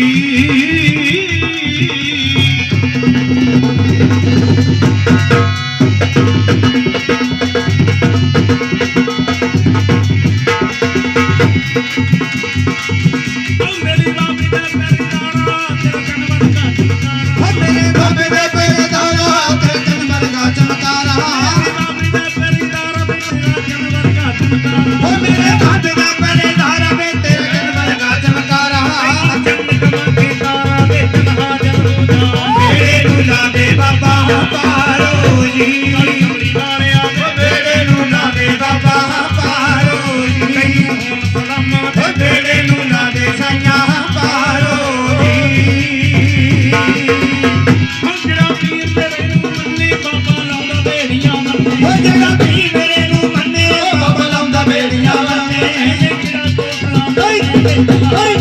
aqui. ਬਦੜੇ ਨੂੰ ਨਾ ਦੇ ਸਾਇਆ ਪਾਰੋ ਦੀ ਹੁਣ ਜਿਹੜਾ ਪੀਰ ਤੇਰੇ ਨੂੰ ਮੰਨੇ ਬਾਬਾ ਲਾਉਂਦਾ ਬੇੜੀਆਂ ਮੰਨੇ। ਉਹ ਜਿਹੜਾ ਪੀਰ ਮੇਰੇ ਨੂੰ ਮੰਨੇ ਬਾਬਾ ਲਾਉਂਦਾ ਬੇੜੀਆਂ ਮੰਨੇ। ਜਿਹੜਾ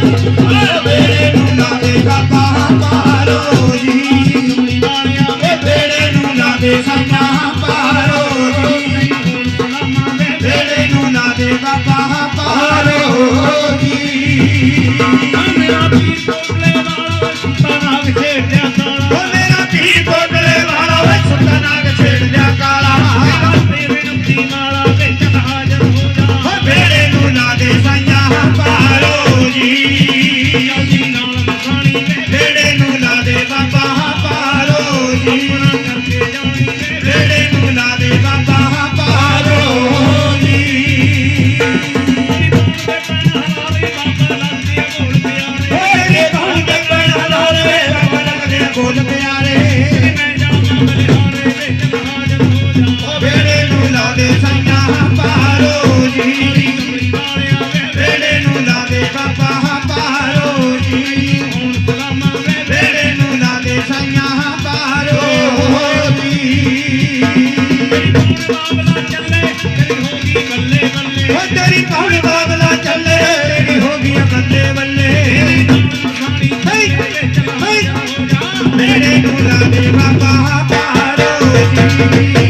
ਕੋਪਲਾ ਬੇੜੇ ਨੂੰ ਨਾ ਦੇ ਸਾਇਆ ਪਾਰੋ ਦੀ ਬੇੜੇ ਨੂੰ ਨਾ ਦੇ ਸਾਇਆ Thank you.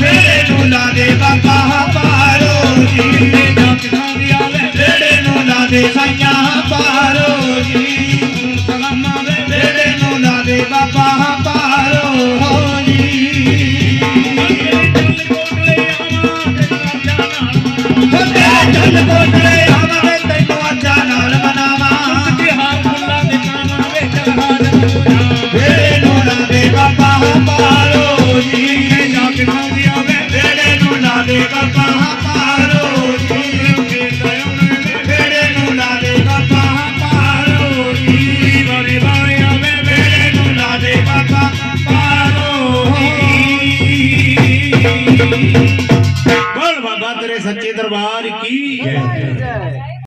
ਫੇਰੇ ਨੂੰ ਲਾ ਦੇ ਬਾਬਾ ਪਾਰੋ ਜੀ। ਫੇਰੇ ਨੂੰ ਲਾ ਦੇ ਸਾਈਆਂ ਪਾਰੋ ਜੀ। ਫੇਰੇ ਨੂੰ ਲਾ ਦੇ ਬਾਬਾ ਪਾਰੋ ਜੀ। ਫੇਰੇ ਚੱਲ ਕੋਟਲੇ ਆਵਾਂਗੇ ਤੈਨੂੰ ਅੱਜਾ ਨਾਲ ਮਨਾਵਾਂ। ਤੇ ਹਾਰ ਫੁੱਲਾਂ ਦੇ ਕਾਵਾਂਗੇ ਜਹਾਨ ਨੂੰ बोल बाबा तेरे सच्चे दरबार की